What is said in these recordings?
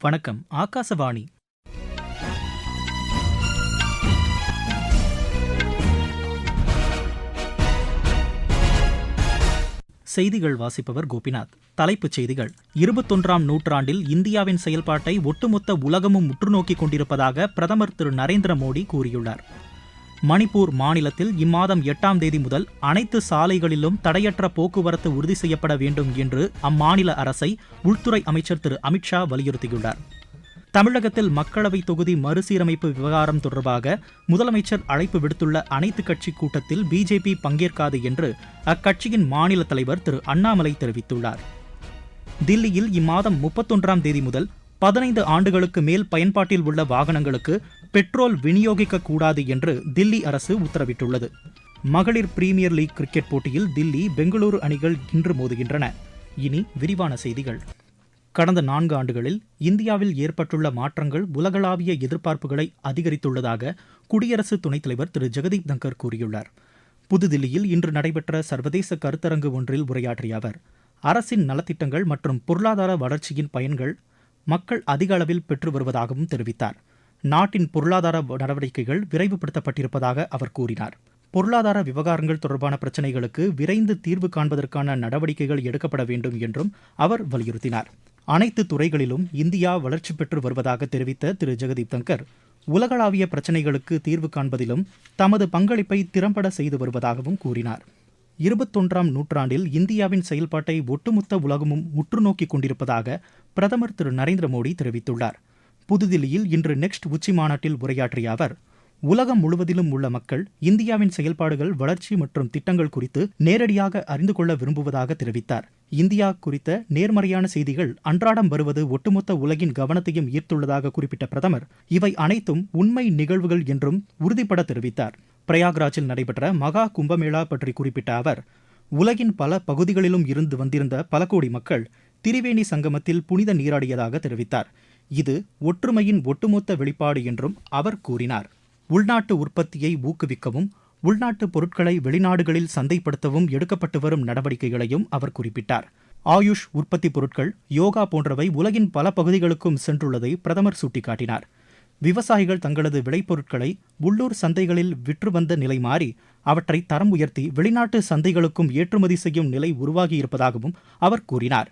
வணக்கம் ஆகாசவாணி. செய்திகள் வாசிப்பவர் கோபிநாத். தலைப்புச் செய்திகள். இருபத்தொன்றாம் நூற்றாண்டில் இந்தியாவின் செயல்பாட்டை ஒட்டுமொத்த உலகமும் உற்றுநோக்கிக் கொண்டிருப்பதாக பிரதமர் திரு நரேந்திர மோடி கூறியுள்ளார். மணிப்பூர் மாநிலத்தில் இம்மாதம் எட்டாம் தேதி முதல் அனைத்து சாலைகளிலும் தடையற்ற போக்குவரத்து உறுதி செய்யப்பட வேண்டும் என்று அம்மாநில அரசை உள்துறை அமைச்சர் திரு அமித்ஷா வலியுறுத்தியுள்ளார். தமிழகத்தில் மக்களவை தொகுதி மறுசீரமைப்பு விவகாரம் தொடர்பாக முதலமைச்சர் அழைப்பு விடுத்துள்ள அனைத்துக் கட்சி கூட்டத்தில் பிஜேபி பங்கேற்காது என்று அக்கட்சியின் மாநில தலைவர் திரு அண்ணாமலை தெரிவித்துள்ளார். தில்லியில் இம்மாதம் முப்பத்தொன்றாம் தேதி முதல் பதினைந்து ஆண்டுகளுக்கு மேல் பயன்பாட்டில் உள்ள வாகனங்களுக்கு பெட்ரோல் விநியோகிக்க கூடாது என்று தில்லி அரசு உத்தரவிட்டுள்ளது. மகளிர் பிரீமியர் லீக் கிரிக்கெட் போட்டியில் தில்லி பெங்களூரு அணிகள் இன்று மோதுகின்றன. இனி விரிவான செய்திகள். கடந்த நான்கு ஆண்டுகளில் இந்தியாவில் ஏற்பட்டுள்ள மாற்றங்கள் உலகளாவிய எதிர்பார்ப்புகளை அதிகரித்துள்ளதாக குடியரசு துணைத் தலைவர் திரு. ஜெகதீப் தங்கர் கூறியுள்ளார். புதுதில்லியில் இன்று நடைபெற்ற சர்வதேச கருத்தரங்கு ஒன்றில் உரையாற்றிய அவர் அரசின் நலத்திட்டங்கள் மற்றும் பொருளாதார வளர்ச்சியின் பயன்கள் மக்கள் அதிக அளவில் பெற்று வருவதாகவும் தெரிவித்தார். நாட்டின் பொருளாதார நடவடிக்கைகள் விரைவுபடுத்தப்பட்டிருப்பதாக அவர் கூறினார். பொருளாதார விவகாரங்கள் தொடர்பான பிரச்சினைகளுக்கு விரைந்து தீர்வு காண்பதற்கான நடவடிக்கைகள் எடுக்கப்பட வேண்டும் என்றும் அவர் வலியுறுத்தினார். அனைத்து துறைகளிலும் இந்தியா வளர்ச்சி பெற்று வருவதாக தெரிவித்த திரு. ஜெகதீப் தங்கர் உலகளாவிய பிரச்சினைகளுக்கு தீர்வு காண்பதிலும் தமது பங்களிப்பை திறம்பட செய்து வருவதாகவும் கூறினார். இருபத்தொன்றாம் நூற்றாண்டில் இந்தியாவின் செயல்பாட்டை ஒட்டுமொத்த உலகமும் உற்று நோக்கி கொண்டிருப்பதாக பிரதமர் திரு நரேந்திர மோடி தெரிவித்துள்ளார். புதுதில்லியில் இன்று நெக்ஸ்ட் உச்சி மாநாட்டில் உரையாற்றிய அவர் உலகம் முழுவதிலும் உள்ள மக்கள் இந்தியாவின் செயல்பாடுகள் வளர்ச்சி மற்றும் திட்டங்கள் குறித்து நேரடியாக அறிந்து கொள்ள விரும்புவதாக தெரிவித்தார். இந்தியா குறித்த நேர்மறையான செய்திகள் அன்றாடம் வருவது ஒட்டுமொத்த உலகின் கவனத்தையும் ஈர்த்துள்ளதாக குறிப்பிட்ட பிரதமர் இவை அனைத்தும் உண்மை நிகழ்வுகள் என்றும் உறுதிபட தெரிவித்தார். பிரயாக்ராஜில் நடைபெற்ற மகா கும்பமேளா பற்றி குறிப்பிட்ட அவர் உலகின் பல பகுதிகளிலும் இருந்து வந்திருந்த பல கோடி மக்கள் திரிவேணி சங்கமத்தில் புனித நீராடியதாக தெரிவித்தார். இது ஒற்றுமையின் ஒட்டுமொத்த வெளிப்பாடு என்றும் அவர் கூறினார். உள்நாட்டு உற்பத்தியை ஊக்குவிக்கவும் உள்நாட்டு பொருட்களை வெளிநாடுகளில் சந்தைப்படுத்தவும் எடுக்கப்பட்டு வரும் நடவடிக்கைகளையும் அவர் குறிப்பிட்டார். ஆயுஷ் உற்பத்தி பொருட்கள் யோகா போன்றவை உலகின் பல பகுதிகளுக்கும் சென்றுள்ளதை பிரதமர் சுட்டிக்காட்டினார். விவசாயிகள் தங்களது விளைபொருட்களை உள்ளூர் சந்தைகளில் விற்று வந்த நிலை மாறி அவற்றை தரம் உயர்த்தி வெளிநாட்டு சந்தைகளுக்கும் ஏற்றுமதி செய்யும் நிலை உருவாகியிருப்பதாகவும் அவர் கூறினார்.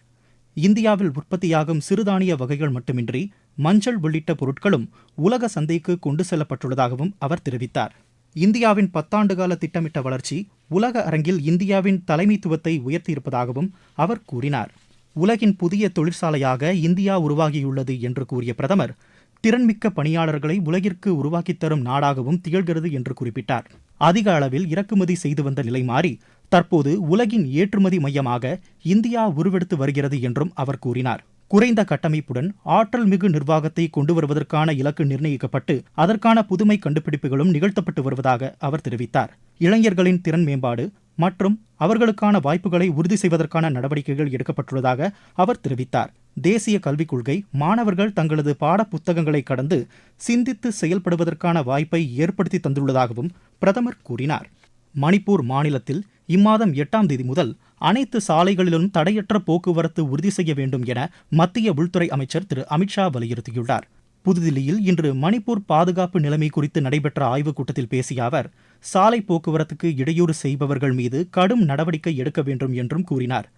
இந்தியாவில் உற்பத்தியாகும் சிறுதானிய வகைகள் மட்டுமின்றி மஞ்சள் உள்ளிட்ட பொருட்களும் உலக சந்தைக்கு கொண்டு செல்லப்பட்டுள்ளதாகவும் அவர் தெரிவித்தார். இந்தியாவின் பத்தாண்டுகால திட்டமிட்ட வளர்ச்சி உலக அரங்கில் இந்தியாவின் தலைமைத்துவத்தை உயர்த்தியிருப்பதாகவும் அவர் கூறினார். உலகின் புதிய தொழிற்சாலையாக இந்தியா உருவாகியுள்ளது என்று கூறிய பிரதமர் திறன்மிக்க பணியாளர்களை உலகிற்கு உருவாக்கித் தரும் நாடாகவும் திகழ்கிறது என்று குறிப்பிட்டார். அதிக அளவில் இறக்குமதி செய்து வந்த நிலை மாறி தற்போது உலகின் ஏற்றுமதி மையமாக இந்தியா உருவெடுத்து வருகிறது என்றும் அவர் கூறினார். குறைந்த கட்டமைப்புடன் ஆற்றல் மிகு நிர்வாகத்தை கொண்டு வருவதற்கான இலக்கு நிர்ணயிக்கப்பட்டு அதற்கான புதுமை கண்டுபிடிப்புகளும் நிகழ்த்தப்பட்டு வருவதாக அவர் தெரிவித்தார். இளைஞர்களின் திறன் மேம்பாடு மற்றும் அவர்களுக்கான வாய்ப்புகளை உறுதி செய்வதற்கான நடவடிக்கைகள் எடுக்கப்பட்டுள்ளதாக அவர் தெரிவித்தார். தேசிய கல்விக் கொள்கை மாணவர்கள் தங்களது பாட புத்தகங்களை கடந்து சிந்தித்து செயல்படுவதற்கான வாய்ப்பை ஏற்படுத்தி தந்துள்ளதாகவும் பிரதமர் கூறினார். மணிப்பூர் மாநிலத்தில் இம்மாதம் எட்டாம் தேதி முதல் அனைத்து சாலைகளிலும் தடையற்ற போக்குவரத்து உறுதி செய்ய வேண்டும் என மத்திய உள்துறை அமைச்சர் திரு. அமித்ஷா வலியுறுத்தியுள்ளார். புதுதில்லியில் இன்று மணிப்பூர் பாதுகாப்பு நிலைமை குறித்து நடைபெற்ற ஆய்வுக் கூட்டத்தில் பேசிய அவர் சாலை போக்குவரத்துக்கு இடையூறு செய்பவர்கள் மீது கடும் நடவடிக்கை எடுக்க வேண்டும் என்றும் கூறினார்.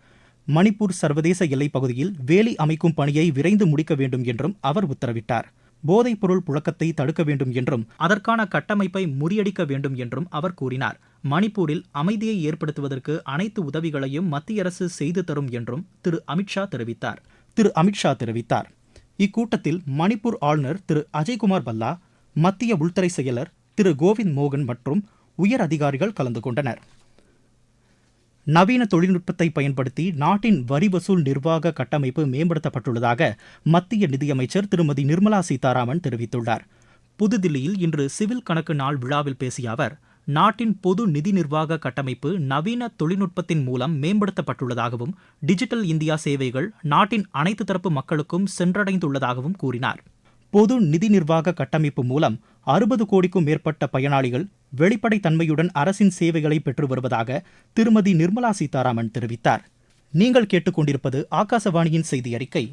மணிப்பூர் சர்வதேச எல்லைப் பகுதியில் வேலி அமைக்கும் பணியை விரைந்து முடிக்க வேண்டும் என்றும் அவர் உத்தரவிட்டார். போதைப்பொருள் புழக்கத்தை தடுக்க வேண்டும் என்றும் அதற்கான கட்டமைப்பை முறியடிக்க வேண்டும் என்றும் அவர் கூறினார். மணிப்பூரில் அமைதியை ஏற்படுத்துவதற்கு அனைத்து உதவிகளையும் மத்திய அரசு செய்து தரும் என்றும் திரு அமித்ஷா தெரிவித்தார். திரு அமித்ஷா தெரிவித்தார். இக்கூட்டத்தில் மணிப்பூர் ஆளுநர் திரு அஜய்குமார் பல்லா மத்திய உள்துறை செயலர் திரு கோவிந்த் மோகன் மற்றும் உயர் அதிகாரிகள் கலந்து கொண்டனர். நவீன தொழில்நுட்பத்தை பயன்படுத்தி நாட்டின் வரி வசூல் நிர்வாக கட்டமைப்பு மேம்படுத்தப்பட்டுள்ளதாக மத்திய நிதியமைச்சர் திருமதி நிர்மலா சீதாராமன் தெரிவித்துள்ளார். புதுதில்லியில் இன்று சிவில் கணக்கு நாள் விழாவில் பேசிய அவர் நாட்டின் பொது நிதி நிர்வாக கட்டமைப்பு நவீன தொழில்நுட்பத்தின் மூலம் மேம்படுத்தப்பட்டுள்ளதாகவும் டிஜிட்டல் இந்தியா சேவைகள் நாட்டின் அனைத்து தரப்பு மக்களுக்கும் சென்றடைந்துள்ளதாகவும் கூறினார். பொது நிதி நிர்வாக கட்டமைப்பு மூலம் அறுபது கோடிக்கும் மேற்பட்ட பயனாளிகள் வெளிப்படைத்தன்மையுடன் அரசின் சேவைகளை பெற்று வருவதாக திருமதி நிர்மலா சீதாராமன் தெரிவித்தார். நீங்கள் கேட்டுக்கொண்டிருப்பது ஆகாசவாணியின் செய்தி அறிக்கை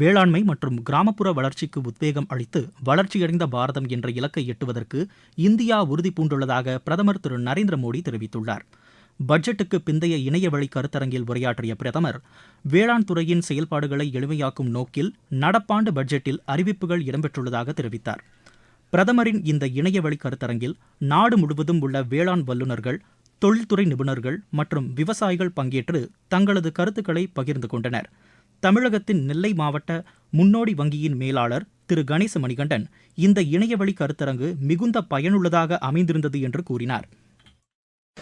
வேளாண்மை மற்றும் கிராமப்புற வளர்ச்சிக்கு உத்வேகம் அளித்து வளர்ச்சியடைந்த பாரதம் என்ற இலக்கை எட்டுவதற்கு இந்தியா உறுதி பூண்டுள்ளதாக பிரதமர் திரு நரேந்திர மோடி தெரிவித்துள்ளார். பட்ஜெட்டுக்கு பிந்தைய இணையவழி கருத்தரங்கில் உரையாற்றிய பிரதமர் வேளாண் துறையின் செயல்பாடுகளை எளிமையாக்கும் நோக்கில் நடப்பாண்டு பட்ஜெட்டில் அறிவிப்புகள் இடம்பெற்றுள்ளதாக தெரிவித்தார். பிரதமரின் இந்த இணையவழி கருத்தரங்கில் நாடு முழுவதும் உள்ள வேளாண் வல்லுநர்கள் தொழில்துறை நிபுணர்கள் மற்றும் விவசாயிகள் பங்கேற்று தங்களது கருத்துக்களை பகிர்ந்து கொண்டனர். தமிழகத்தின் நெல்லை மாவட்ட முன்னோடி வங்கியின் மேலாளர் திரு. கணேச மணிகண்டன் இந்த இணையவழி கருத்தரங்கு மிகுந்த பயனுள்ளதாக அமைந்திருந்தது என்று கூறினார்.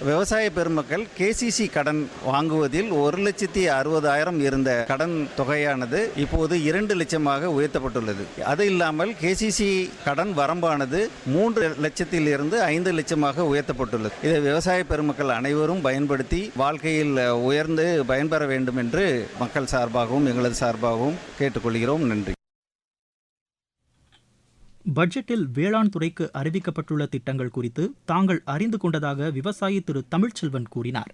விவசாய பெருமக்கள் கேசிசி கடன் வாங்குவதில் ஒரு லட்சத்தி அறுபதாயிரம் இருந்த கடன் தொகையானது இப்போது இரண்டு லட்சமாக உயர்த்தப்பட்டுள்ளது. அது இல்லாமல் கேசிசி கடன் வரம்பானது மூன்று லட்சத்தில் இருந்து ஐந்து லட்சமாக உயர்த்தப்பட்டுள்ளது. இதை விவசாய பெருமக்கள் அனைவரும் பயன்படுத்தி வாழ்க்கையில் உயர்ந்து பயன்பெற வேண்டும் என்று மக்கள் சார்பாகவும் எங்களது சார்பாகவும் கேட்டுக்கொள்கிறோம். நன்றி. பட்ஜெட்டில் வேளாண் துறைக்கு அறிவிக்கப்பட்டுள்ள திட்டங்கள் குறித்து தாங்கள் அறிந்து கொண்டதாக விவசாயி திரு தமிழ்ச்செல்வன் கூறினார்.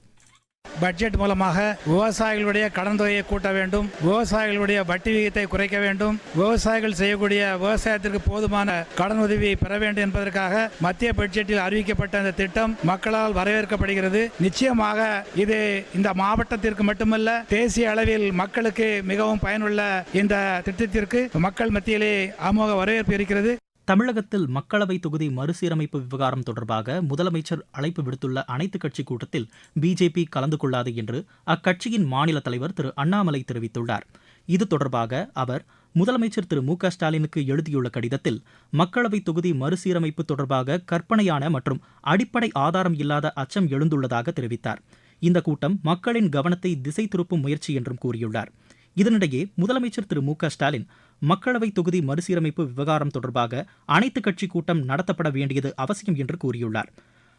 பட்ஜெட் மூலமாக விவசாயிகளுடைய கடன் தொகையை கூட்ட வேண்டும் விவசாயிகளுடைய வட்டி விகிதத்தை குறைக்க வேண்டும் விவசாயிகள் செய்யக்கூடிய விவசாயத்திற்கு போதுமான கடன் உதவியை பெற வேண்டும் என்பதற்காக மத்திய பட்ஜெட்டில் அறிவிக்கப்பட்ட இந்த திட்டம் மக்களால் வரவேற்கப்படுகிறது. நிச்சயமாக இது இந்த மாவட்டத்திற்கு மட்டுமல்ல தேசிய அளவில் மக்களுக்கு மிகவும் பயனுள்ள இந்த திட்டத்திற்கு மக்கள் மத்தியிலே அமோக வரவேற்பு இருக்கிறது. தமிழகத்தில் மக்களவை தொகுதி மறுசீரமைப்பு விவகாரம் தொடர்பாக முதலமைச்சர் அழைப்பு விடுத்துள்ள அனைத்துக் கட்சி கூட்டத்தில் பிஜேபி கலந்து கொள்ளாது என்று அக்கட்சியின் மாநில தலைவர் திரு அண்ணாமலை தெரிவித்துள்ளார். இது தொடர்பாக அவர் முதலமைச்சர் திரு மு க ஸ்டாலினுக்கு எழுதியுள்ள கடிதத்தில் மக்களவை தொகுதி மறுசீரமைப்பு தொடர்பாக கற்பனையான மற்றும் அடிப்படை ஆதாரம் இல்லாத அச்சம் எழுந்துள்ளதாக தெரிவித்தார். இந்த கூட்டம் மக்களின் கவனத்தை திசை திருப்பும் முயற்சி என்றும் கூறியுள்ளார். இதனிடையே முதலமைச்சர் திரு மு க ஸ்டாலின் மக்களவை தொகுதி மறுசீரமைப்பு விவகாரம் தொடர்பாக அனைத்து கட்சி கூட்டம் நடத்தப்பட வேண்டியது அவசியம் என்று கூறியுள்ளார்.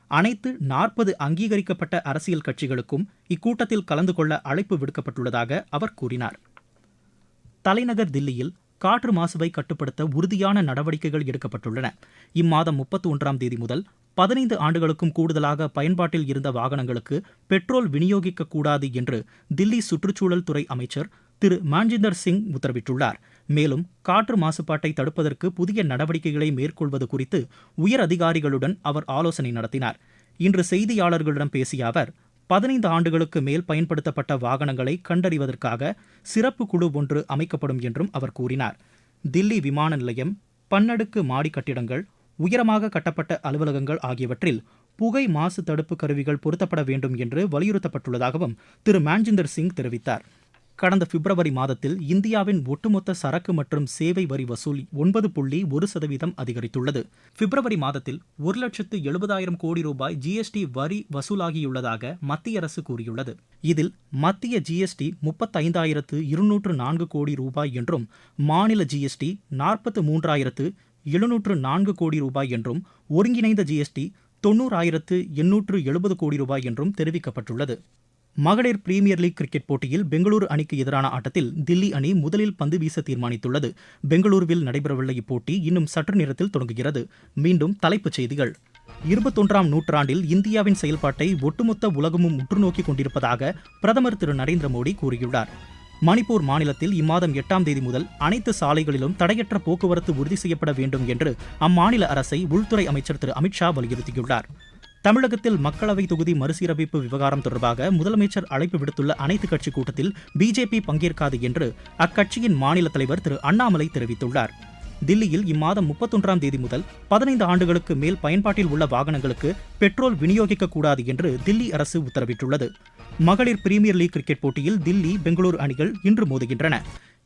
அனைத்து நாற்பது அங்கீகரிக்கப்பட்ட அரசியல் கட்சிகளுக்கும் இக்கூட்டத்தில் கலந்து கொள்ள அழைப்பு விடுக்கப்பட்டுள்ளதாக அவர் கூறினார். தலைநகர் தில்லியில் காற்று மாசுவை கட்டுப்படுத்த உறுதியான நடவடிக்கைகள் எடுக்கப்பட்டுள்ளன. இம்மாதம் முப்பத்தி ஒன்றாம் தேதி முதல் பதினைந்து ஆண்டுகளுக்கும் கூடுதலாக பயன்பாட்டில் இருந்த வாகனங்களுக்கு பெட்ரோல் விநியோகிக்க கூடாது என்று தில்லி சுற்றுச்சூழல் துறை அமைச்சர் திரு மான்ஜிந்தர் சிங் உத்தரவிட்டுள்ளார். மேலும் காற்று மாசுபாட்டை தடுப்பதற்கு புதிய நடவடிக்கைகளை மேற்கொள்வது குறித்து உயர் அதிகாரிகளுடன் அவர் ஆலோசனை நடத்தினார். இன்று செய்தியாளர்களிடம் பேசிய அவர் பதினைந்து ஆண்டுகளுக்கு மேல் பயன்படுத்தப்பட்ட வாகனங்களை கண்டறிவதற்காக சிறப்பு குழு ஒன்று அமைக்கப்படும் என்றும் அவர் கூறினார். தில்லி விமான நிலையம் பன்னடுக்கு மாடி கட்டிடங்கள் உயரமாக கட்டப்பட்ட அலுவலகங்கள் ஆகியவற்றில் புகை மாசு தடுப்பு கருவிகள் பொருத்தப்பட வேண்டும் என்று வலியுறுத்தப்பட்டுள்ளதாகவும் திரு மான்ஜிந்தர் சிங் தெரிவித்தார். கடந்த பிப்ரவரி மாதத்தில் இந்தியாவின் ஒட்டுமொத்த சரக்கு மற்றும் சேவை வரி வசூல் ஒன்பது புள்ளி ஒரு சதவீதம் அதிகரித்துள்ளது. பிப்ரவரி மாதத்தில் ஒரு லட்சத்து எழுபதாயிரம் கோடி ரூபாய் ஜிஎஸ்டி வரி வசூலாகியுள்ளதாக மத்திய அரசு கூறியுள்ளது. இதில் மத்திய ஜிஎஸ்டி முப்பத்தைந்தாயிரத்து இருநூற்று நான்கு கோடி ரூபாய் என்றும் மாநில ஜிஎஸ்டி நாற்பத்து மூன்றாயிரத்து எழுநூற்று நான்கு கோடி ரூபாய் என்றும் ஒருங்கிணைந்த ஜிஎஸ்டி தொண்ணூறாயிரத்து எண்ணூற்று எழுபது கோடி ரூபாய் என்றும் தெரிவிக்கப்பட்டுள்ளது. மகளிர் பிரீமியர் லீக் கிரிக்கெட் போட்டியில் பெங்களூரு அணிக்கு எதிரான ஆட்டத்தில் தில்லி அணி முதலில் பந்து வீச தீர்மானித்துள்ளது. பெங்களூருவில் நடைபெறவுள்ள இப்போட்டி இன்னும் சற்று நேரத்தில் தொடங்குகிறது. மீண்டும் தலைப்புச் செய்திகள். இருபத்தொன்றாம் நூற்றாண்டில் இந்தியாவின் செயல்பாட்டை ஒட்டுமொத்த உலகமும் உற்றுநோக்கிக் கொண்டிருப்பதாக பிரதமர் திரு நரேந்திர மோடி கூறியுள்ளார். மணிப்பூர் மாநிலத்தில் இம்மாதம் எட்டாம் தேதி முதல் அனைத்து சாலைகளிலும் தடையற்ற போக்குவரத்து உறுதி செய்யப்பட வேண்டும் என்று அம்மாநில அரசை உள்துறை அமைச்சர் திரு அமித்ஷா வலியுறுத்தியுள்ளார். தமிழகத்தில் மக்களவை தொகுதி மறுசீரமைப்பு விவகாரம் தொடர்பாக முதலமைச்சர் அழைப்பு விடுத்துள்ள அனைத்துக் கட்சி கூட்டத்தில் பிஜேபி பங்கேற்காது என்று அக்கட்சியின் மாநில தலைவர் திரு அண்ணாமலை தெரிவித்துள்ளார். தில்லியில் இம்மாதம் முப்பத்தொன்றாம் தேதி முதல் பதினைந்து ஆண்டுகளுக்கு மேல் பயன்பாட்டில் உள்ள வாகனங்களுக்கு பெட்ரோல் விநியோகிக்கக்கூடாது என்று தில்லி அரசு உத்தரவிட்டுள்ளது. மகளிர் பிரீமியர் லீக் கிரிக்கெட் போட்டியில் தில்லி பெங்களூரு அணிகள் இன்று மோதுகின்றன.